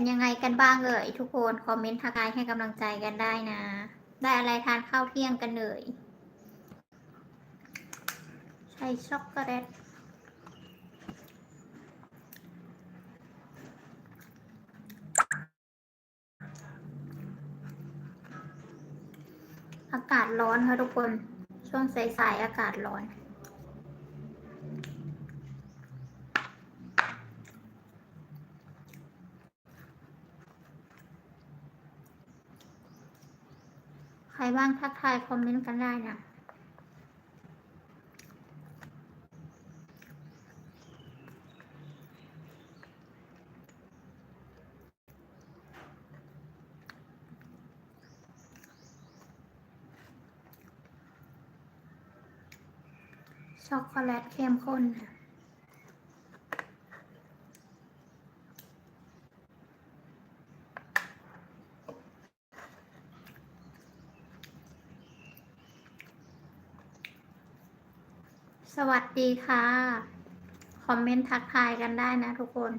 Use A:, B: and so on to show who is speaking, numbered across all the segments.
A: เป็นยังไงกันบ้างเอ่ยทุกคนคอมเมนต์ทักทายให้กำลังใจกันได้นะ ได้อะไรทานข้าวเที่ยงกันเอ่ยใช่ช็อกโกแลตอากาศร้อนค่ะทุกคน ช่วงสายๆอากาศร้อน บ้างทักทายคอมเมนต์กันได้นะช็อกโกแลตเข้มข้นค่ะส วัสดีค่ะ คอมเมนต์ทักทายกันได้นะทุกคน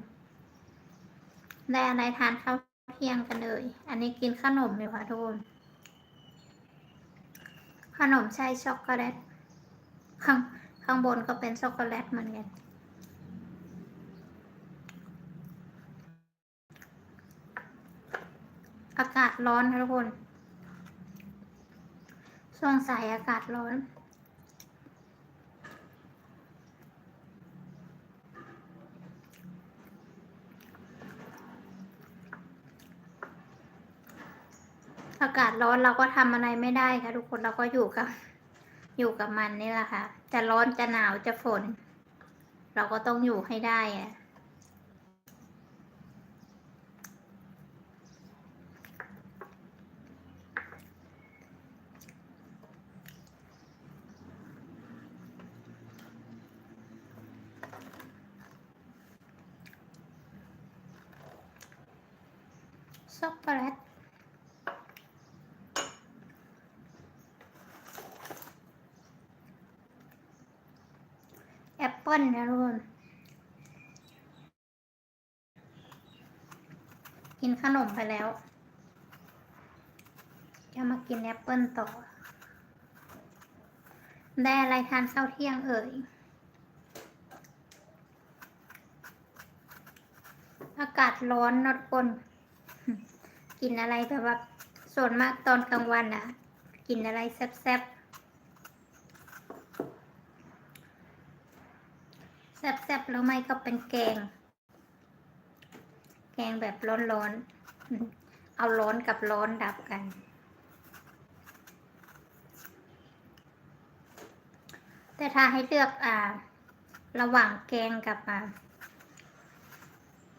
A: ได้อะไรทานข้าวเที่ยงกันเลย อันนี้กินขนมอยู่ค่ะทุกคน ขนมใช่ช็อกโกแลต ข้างข้างบนก็เป็นช็อกโกแลตเหมือนกันอากาศร้อนค่ะทุกคน ช่วงสายอากาศร้อน อากาศร้อนเราก็ทำอะไรไม่ได้ค่ะ ทุกคนเราก็อยู่กับ อยู่กับมันนี่แหละค่ะ จะร้อนจะหนาวจะฝน เราก็ต้องอยู่ให้ได้อะช็อกโกแลต แอปเปิลนะทุกคน กินขนมไปแล้ว จะมากินแอปเปิลต่อ ได้อะไรทานข้าวเที่ยงเอ่ย อากาศร้อนนะทุกคน กินอะไรแบบว่าส่วนมากตอนกลางวันอะกินอะไรแซ่บๆ แซ่บๆ แล้วไม่ก็เป็นแกง งแบบร้อนๆ เอาร้อนกับร้อนดับกัน แต่ถ้าให้เลือกอ่า ระหว่างแกงกับอ่า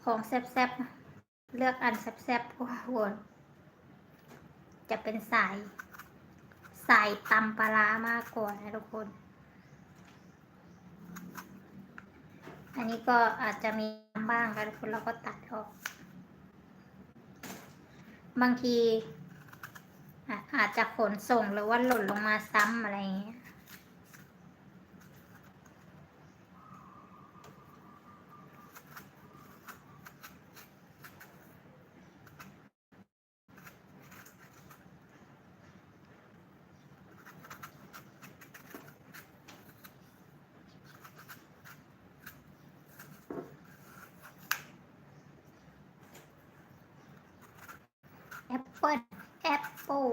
A: ของแซ่บๆ เลือกอันแซ่บๆโอ้โหจะเป็นสาย สายตำปลาร้ามากกว่านะทุกคน อันนี้ก็อาจจะมีบ้างค่ะทุกคนเราก็ตัดออก บางทีอาจจะขนส่งหรือว่าหล่นลงมาซ้ำอะไรอย่างเงี้ย แอปเปิลแอปเปิล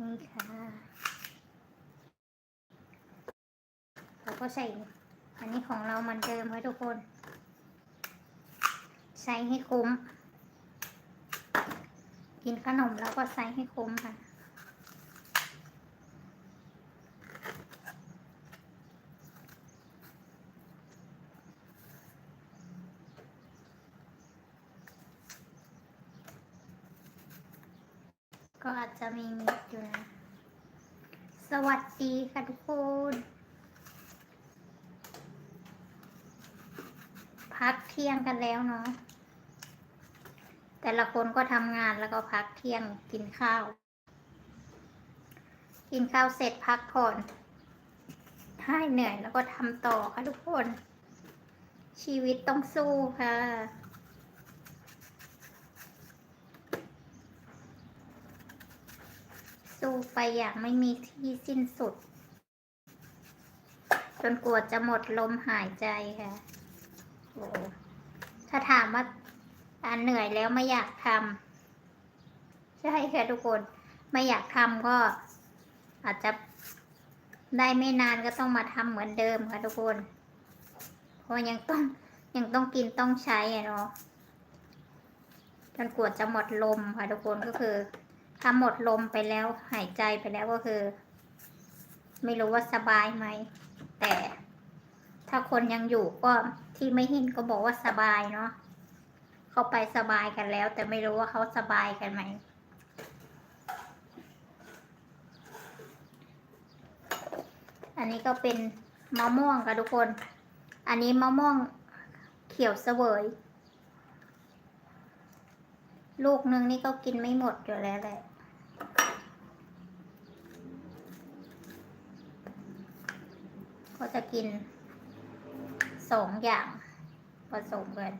A: นี่ค่ะเราก็ใส่ อันนี้ของเรามันเดิมไว้ทุกคน ใส่ให้คุ้ม กินขนมแล้วก็ใส่ให้คุ้มค่ะ ก็อาจจะมีมิดอยู่นะ ส วัสดีค่ะทุกคน พักเที่ยงกันแล้วเนาะ แต่ละคนก็ทำงานแล้วก็พักเที่ยงกินข้าว กินข้าวเสร็จพักผ่อนให้เหนื่อยแล้วก็ทำต่อค่ะทุกคน ชีวิตต้องสู้ค่ะ สู้ไปอย่างไม่มีที่สิ้นสุด จนกว่าจะหมดลมหายใจค่ะโอ้ถ้าถามว่าอ่าเหนื่อยแล้วไม่อยากทำใช่ค่ะทุกคน ไม่อยากทำก็อาจจะได้ไม่นานก็ต้องมาทำเหมือนเดิมค่ะทุกคน เพราะยังต้องยังต้องกินต้องใช้อะเนาะจนกว่าจะหมดลมค่ะทุกคนก็คือ ถ้าหมดลมไปแล้ว หายใจไปแล้วก็คือ ไม่รู้ว่าสบายไหม แต่ถ้าคนยังอยู่ก็ที่ไม่เห็นก็บอกว่าสบายเนาะเขาไปสบายกันแล้ว แต่ไม่รู้ว่าเขาสบายกันไหมอันนี้ก็เป็นมะม่วงค่ะทุกคน อันนี้มะม่วงเขียวเสวย ลูกนึงนี่ก็กินไม่หมดอยู่แล้วแหละ ก็จะกินสองอย่างผสมกัน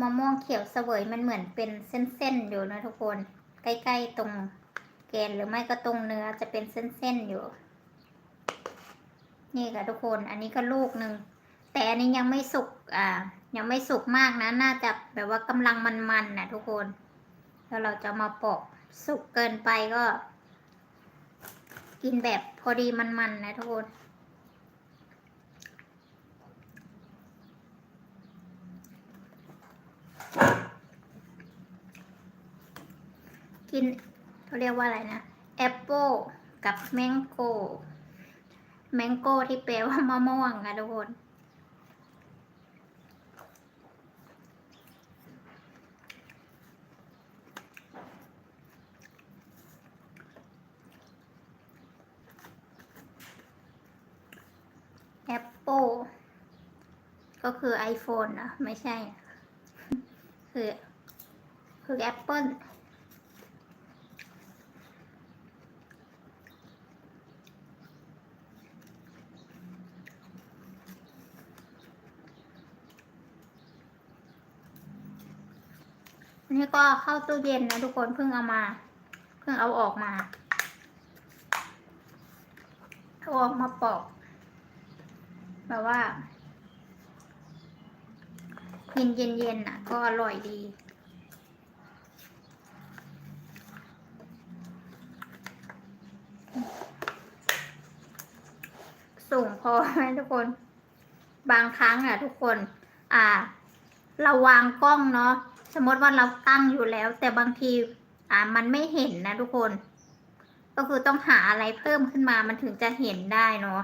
A: มะม่วงเขียวเสวยมันเหมือนเป็นเส้นๆอยู่นะทุกคน ใกล้ๆตรงแกนหรือไม่ก็ตรงเนื้อจะเป็นเส้นๆอยู่ นี่ค่ะทุกคนอันนี้ก็ลูกหนึ่งแต่อันนี้ยังไม่สุกอ่า ยังไม่สุกมากนะ น่าจะแบบว่ากำลังมันๆนะทุกคน แล้วเราจะมาปอกสุกเกินไปก็ กินแบบพอดีมันๆนะทุกคนกินเขาเรียกว่าอะไรนะแอปเปิลกับแมงโก้แมงโก้ที่แปลว่ามะม่วงอะทุกคน แอปเปิลก็คือ iPhone นะไม่ใช่ คือ คือแอปเปิลนนี้ก็เข้าตู้เย็นนะทุกคนเพิ่งเอามา เพิ่งเอาออกมาเอาออกมาปอก แบบว่ากินเย็นๆน่ะ ก็อร่อยดี สูงพอไหมทุกคน บางครั้งอะ ทุกคน อ่า เราวางกล้องเนาะสมมติว่าเราตั้งอยู่แล้ว แต่บางที อ่า มันไม่เห็นนะทุกคน ก็คือต้องหาอะไรเพิ่มขึ้นมามันถึงจะเห็นได้เนาะ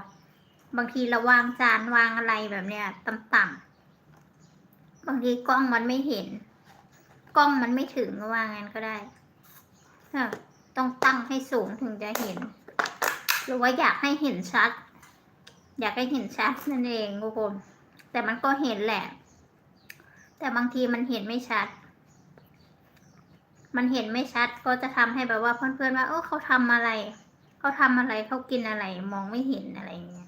A: บางทีเราวางจานวางอะไรแบบเนี้ยต่ำๆบางทีกล้องมันไม่เห็น กล้องมันไม่ถึงก็วางงั้นก็ได้ต้องตั้งให้สูงถึงจะเห็น หรือว่าอยากให้เห็นชัด อยากให้เห็นชัดนั่นเองทุกคนแต่มันก็เห็นแหละ แต่บางทีมันเห็นไม่ชัด มันเห็นไม่ชัดก็จะทำให้แบบว่าเพื่อนๆว่า เออเขาทำอะไร เขาทำอะไรเขากินอะไร มองไม่เห็นอะไรอย่างเงี้ย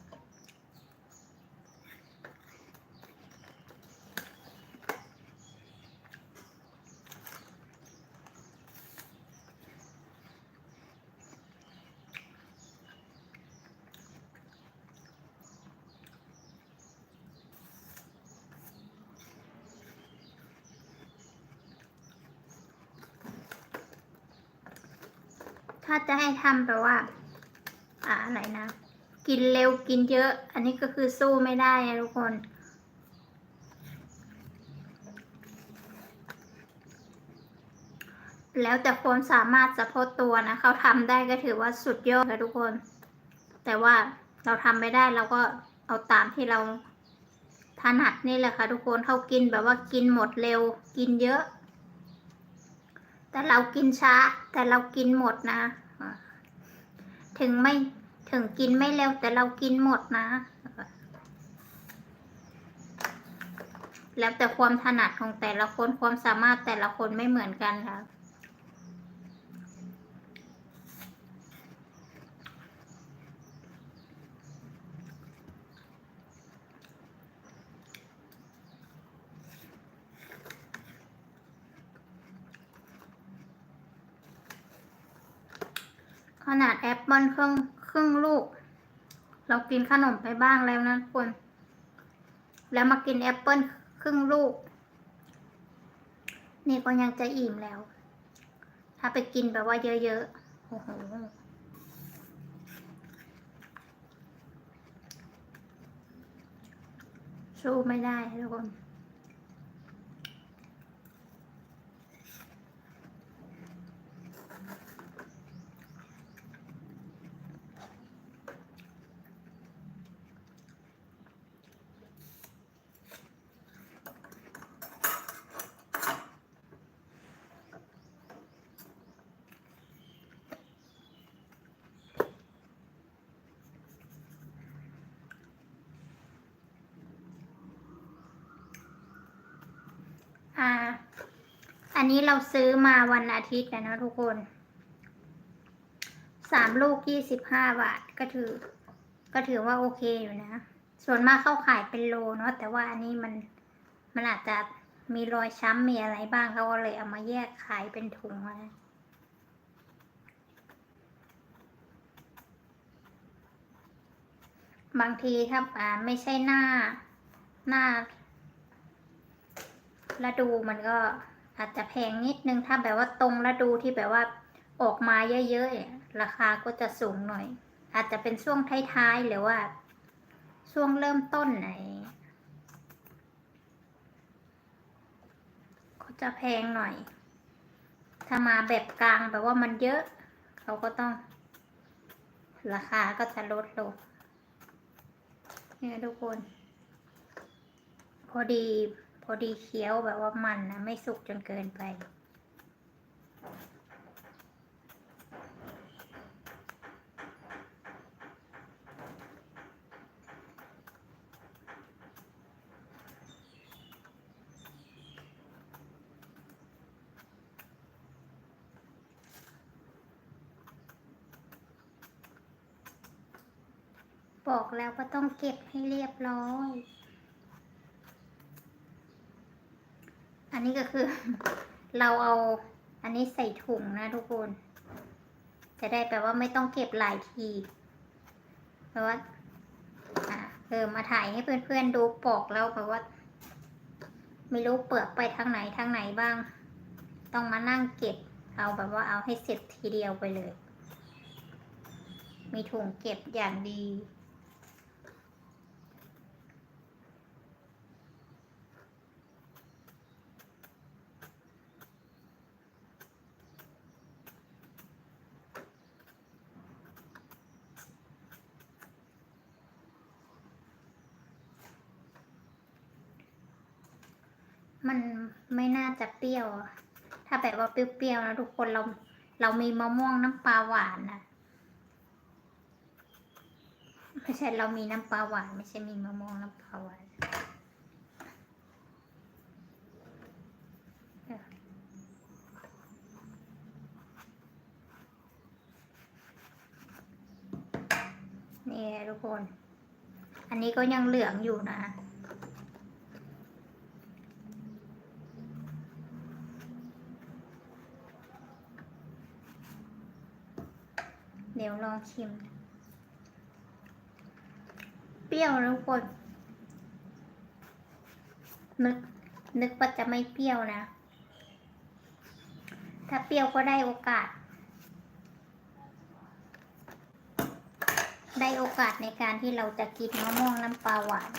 A: ถ้าจะให้ทำแปลว่า อ่าอะไรนะ กินเร็วกินเยอะ อันนี้ก็คือสู้ไม่ได้นะทุกคน แล้วแต่ความสามารถเฉพาะตัวนะเขาทำได้ก็ถือว่าสุดยอดนะทุกคน แต่ว่าเราทำไม่ได้เราก็เอาตามที่เราถนัดนี่แหละค่ะทุกคนเขากินแบบว่ากินหมดเร็ว กินเยอะ แต่เรากินช้า แต่เรากินหมดนะ ถึงไม่ถึงกินไม่เร็วแต่เรากินหมดนะ แล้วแต่ความถนัดของแต่ละคนความสามารถแต่ละคนไม่เหมือนกันค่ะ ขนาดแอปเปิลครึ่งครึ่งลูก เรากินขนมไปบ้างแล้วนะทุกคน แล้วมากินแอปเปิลครึ่งลูก นี่ก็ยังจะอิ่มแล้ว ถ้าไปกินแบบว่าเยอะๆโอ้โหสู้ไม่ได้ทุกคน อ่า อันนี้เราซื้อมาวันอาทิตย์นะนะทุกคนสามลูกยี่สิบห้าบาทก็ถือ ก็ถือว่าโอเคอยู่นะ ส่วนมากเข้าขายเป็นโลเนาะแต่ว่าอันนี้มันมันอาจจะมีรอยช้ำมีอะไรบ้างเขาก็เลยเอามาแยกขายเป็นถุงนะบางทีถ้าอ่าไม่ใช่หน้าหน้า ฤดูมันก็อาจจะแพงนิดนึงถ้าแบบว่าตรงฤดูที่แบบว่าออกมาเยอะๆ ราคาก็จะสูงหน่อย อาจจะเป็นช่วงท้ายๆ หรือว่า ช่วงเริ่มต้นไหนก็จะแพงหน่อย ถ้ามาแบบกลางแบบว่ามันเยอะ เขาก็ต้อง ราคาก็จะลดลงเนี่ยทุกคน พอดี อดีเคี้ยวแบบว่ามันนะไม่สุกจนเกินไป บอกแล้วก็ต้องเก็บให้เรียบร้อย นนี้ก็คือ เราเอาอันนี้ใส่ถุงนะทุกคน จะได้แปลว่าไม่ต้องเก็บหลายทีแปลว่าเออมาถ่ายให้เพื่อนๆดูปอกแล้วแปลว่า ไม่รู้เปลือกไปทางไหนทางไหนบ้าง ต้องมานั่งเก็บ เอาแบบว่าเอาให้เสร็จทีเดียวไปเลย มีถุงเก็บอย่างดี มันไม่น่าจะเปรี้ยว ถ้าแบบว่าเปรี้ยวๆนะทุกคนเราเรามีมะม่วงน้ำปลาหวานนะไม่ใช่เรามีน้ำปลาหวาน ไม่ใช่มีมะม่วงน้ำปลาหวานนี่ทุกคน อันนี้ก็ยังเหลืองอยู่นะ เดี๋ยวลองชิม เปรี้ยวนะทุกคนนึกนึกว่าจะไม่เปรี้ยวนะ ถ้าเปรี้ยวก็ได้โอกาส ได้โอกาสในการที่เราจะกินมะม่วงน้ำปลาหวาน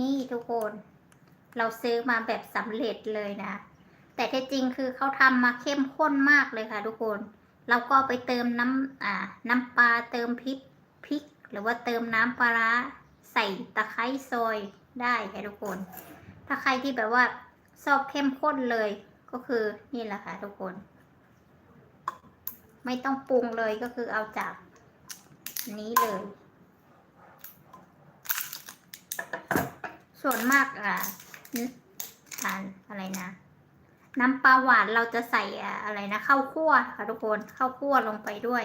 A: นี่ทุกคน เราซื้อมาแบบสำเร็จเลยนะ แต่ที่จริงคือเขาทำมาเข้มข้นมากเลยค่ะทุกคน เราก็ไปเติมน้ำอ่าน้ำปลาเติมพริกพริก หรือว่าเติมน้ำปลาร้าใส่ตะไคร้ซอยได้ค่ะทุกคน ถ้าใครที่แบบว่าชอบเข้มข้นเลยก็คือนี่แหละค่ะทุกคน ไม่ต้องปรุงเลยก็คือเอาจากนี้เลย ส่วนมากอ่าทานอะไรนะ น้ำปลาหวานเราจะใส่อะไรนะข้าวคั่วค่ะทุกคนข้าวคั่วลงไปด้วย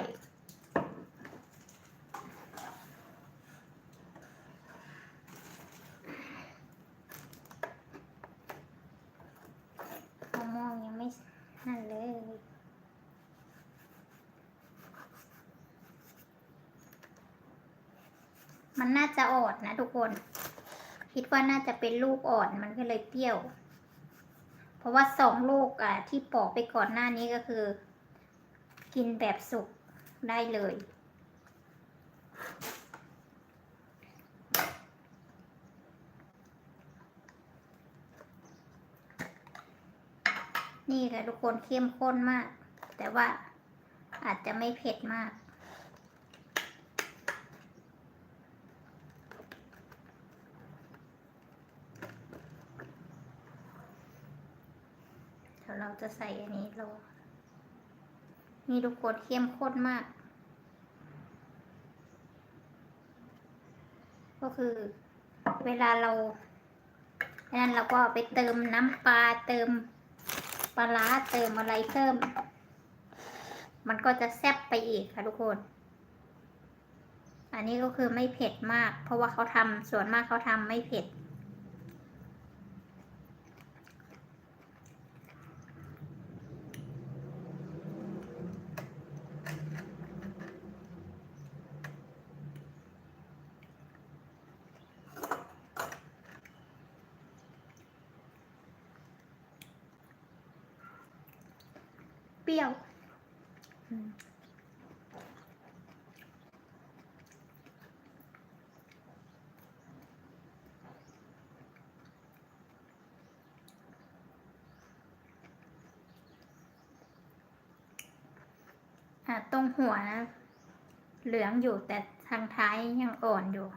A: มองยังไม่นั่นเลยมันน่าจะออดนะทุกคน คิดว่าน่าจะเป็นลูกอ่อนมันก็เลยเปรี้ยว เพราะว่าสองลูกอะที่ปอกไปก่อนหน้านี้ก็คือ กินแบบสุกได้เลย นี่ค่ะทุกคนเข้มข้นมาก แต่ว่าอาจจะไม่เผ็ดมาก เดี๋ยวเราจะใส่อันนี้ลงนี่ทุกคนเข้มข้นมาก ก็คือ เวลาเราอันนั้นเราก็าไปเติมน้ำปลาเติมปลาร้าเติมอะไรเพิ่ม มันก็จะแซ่บไปอีกค่ะทุกคน อันนี้ก็คือไม่เผ็ดมาก เพราะว่าเขาทำส่วนมากเขาทำไม่เผ็ด รี้ยวตรงหัวนะ เหลืองอยู่แต่ทางท้ายยังอ่อนอยู่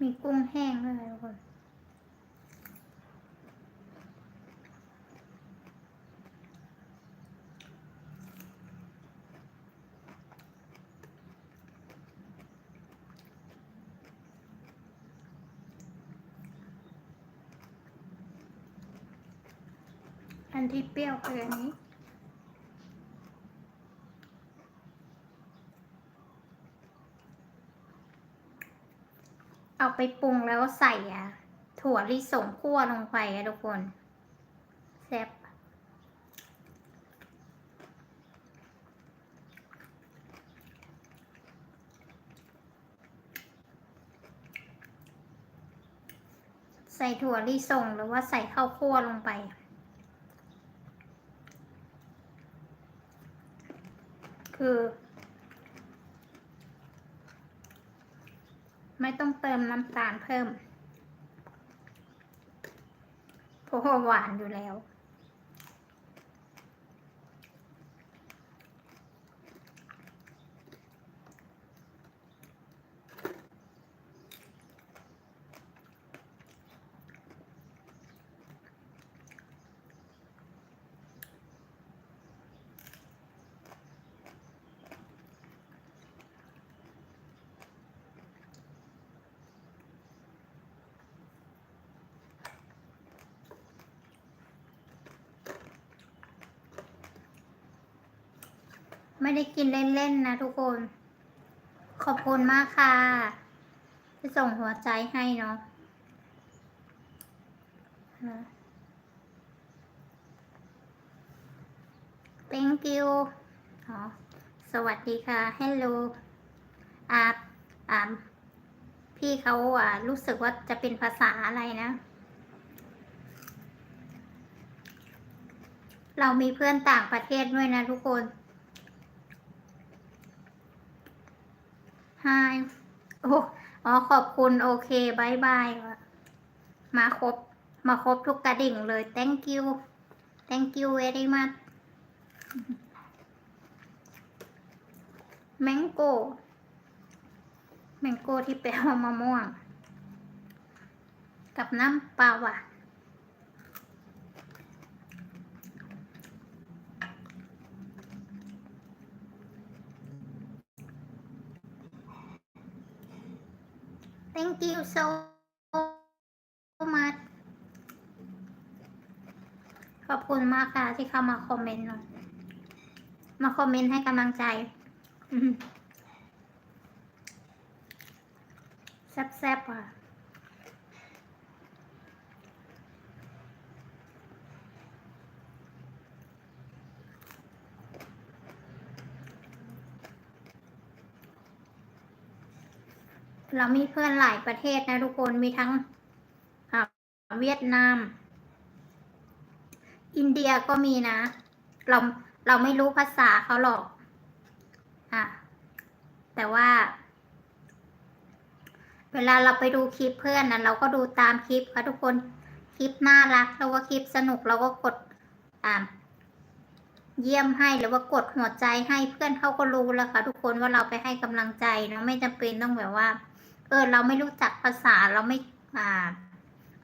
A: มีกุ้งแห้งด้วยค่ะทุกคนอันที่เปรี้ยวคืออันนี้ เอาไปปรุงแล้วใส่อะถั่วลิสงคั่วลงไปอะทุกคนแซ่บใส่ถั่วลิสงหรือว่าใส่ข้าวคั่วลงไปคือ ไม่ต้องเติมน้ำตาลเพิ่มเพราะหวานอยู่แล้ว ไม่ได้กินเล่นๆนะทุกคน ขอบคุณมากค่ะที่ส่งหัวใจให้เนาะฮะ thank you สวัสดีค่ะ hello อาอ่าพี่เขาอ่ารู้สึกว่าจะเป็นภาษาอะไรนะ เรามีเพื่อนต่างประเทศด้วยนะทุกคน Hi โอ้อ๋อขอบคุณโอเคบายบายมาครบ มาครบทุกกระดิ่งเลย thank you thank you very much mango mango ที่แปลว่ามะม่วง กับน้ำปลาหวาน thank you so much ขอบคุณมากค่ะที่เข้ามาคอมเมนต์มาคอมเมนต์ให้กำลังใจแซ่บๆอะ เรามีเพื่อนหลายประเทศนะทุกคนมีทั้งเวียดนาม อินเดียก็มีนะ เราเราไม่รู้ภาษาเขาหรอกอะแต่ว่า เวลาเราไปดูคลิปเพื่อนนะเราก็ดูตามคลิปค่ะทุกคนคลิปน่ารักแล้วก็คลิปสนุกเราก็กดอ่าเยี่ยมให้หรือว่ากดหัวใจให้เพื่อนเขาก็รู้แล้วค่ะทุกคนว่าเราไปให้กำลังใจเนอะไม่จำเป็นต้องแบบว่า เออ เราไม่รู้จักภาษาเราไม่อ่า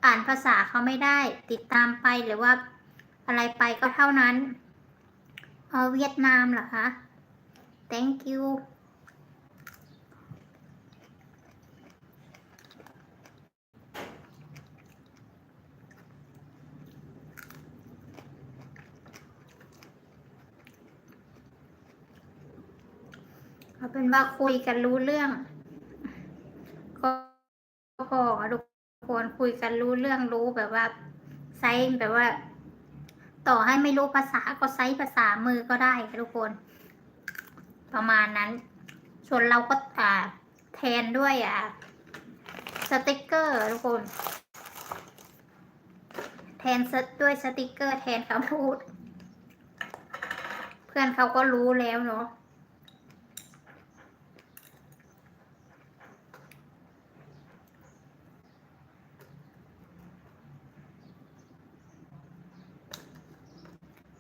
A: อ่านภาษาเขาไม่ได้ ติดตามไปหรือว่าอะไรไปก็เท่านั้นเอาเวียดนามเหรอคะ thank you เอาเป็นว่าคุยกันรู้เรื่อง พอทุกคนคุยกันรู้เรื่องรู้แบบว่าไซส์แบบว่า ต่อให้ไม่รู้ภาษาก็ไซส์ภาษามือก็ได้ค่ะทุกคน ประมาณนั้น ส่วนเราก็อ่าแทนด้วยอะสติกเกอร์ทุกคน แทนสด้วยสติกเกอร์ แทนคำพูด เพื่อนเขาก็รู้แล้วเนาะ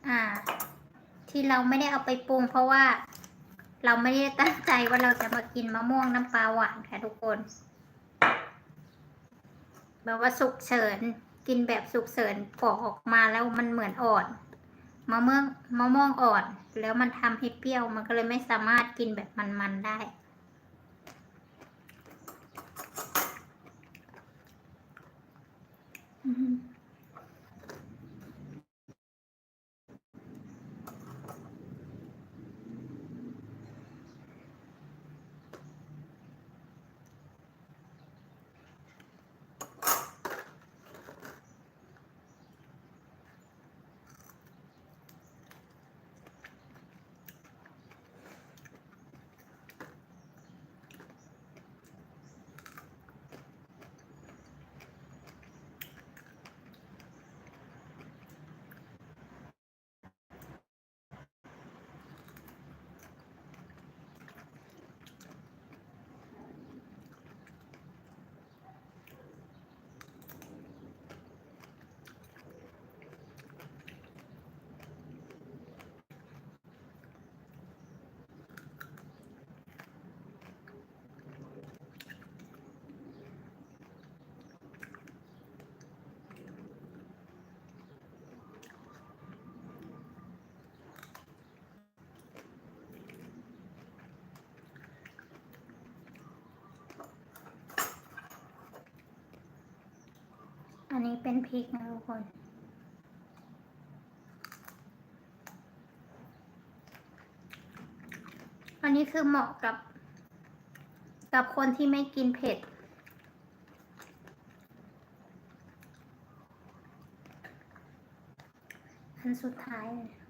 A: อ่า ที่เราไม่ได้เอาไปปรุง เพราะว่าเราไม่ได้ตั้งใจว่าเราจะมากินมะม่วงน้ำปลาหวานค่ะทุกคนแบบว่าสุกเฉินกินแบบสุกเฉินปอกออกมาแล้วมันเหมือนอ่อนมะม่วงมะม่วงอ่อน แล้วมันทำให้เปรี้ยวมันก็เลยไม่สามารถกินแบบมันๆได้ อื อันนี้เป็นพริกนะทุกคน อันนี้คือเหมาะกับ กับคนที่ไม่กินเผ็ด อันสุดท้ายเลย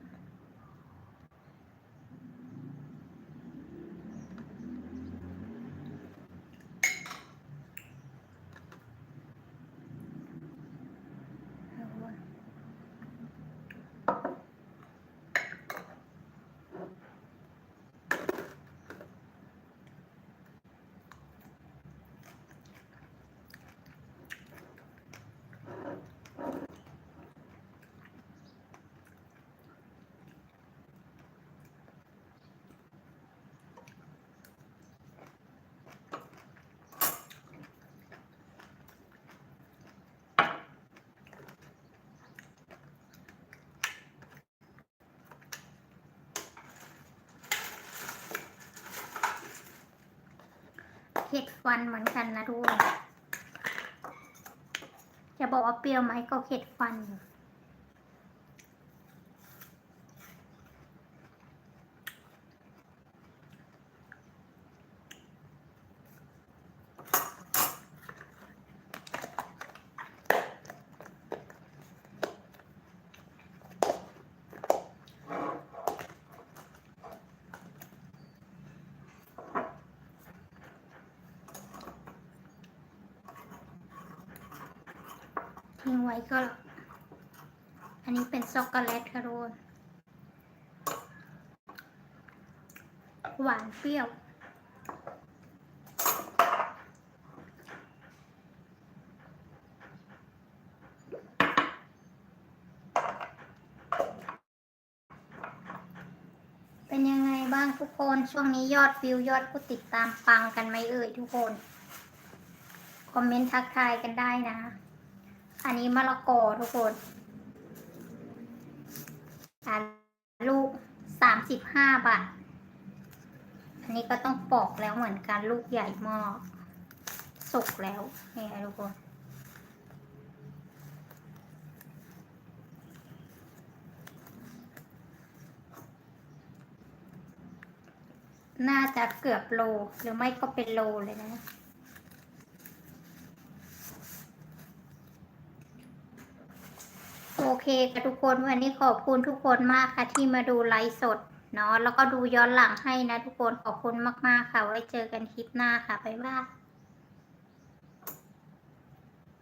A: ฟันเหมือนกันนะทุกคนจะบอกว่าเปรี้ยวไหมก็เข็ดฟันอยู่ ทิ้งไว้ก็ อันนี้เป็นช็อกโกแลตค่ะทุกคนหวานเปรี้ยว เป็นยังไงบ้างทุกคน ช่วงนี้ยอดวิวยอดผู้ติดตามปังกันไหมเอ่ยทุกคน คอมเมนต์ทักทายกันได้นะ อันนี้มะละกอทุกคนอ่าลูกสามสิบห้าบาท อันนี้ก็ต้องปอกแล้วเหมือนกันลูกใหญ่มากสุกแล้วนี่ทุกคนน่าจะเกือบโลหรือไม่ก็เป็นโลเลยนะ โอเคค่ะทุกคนวันนี้ขอบคุณทุกคนมากค่ะที่มาดูไลฟ์สดเนาะแล้วก็ดูย้อนหลังให้นะทุกคนขอบคุณมากๆค่ะ ไว้เจอกันคลิปหน้าค่ะบ๊ายบาย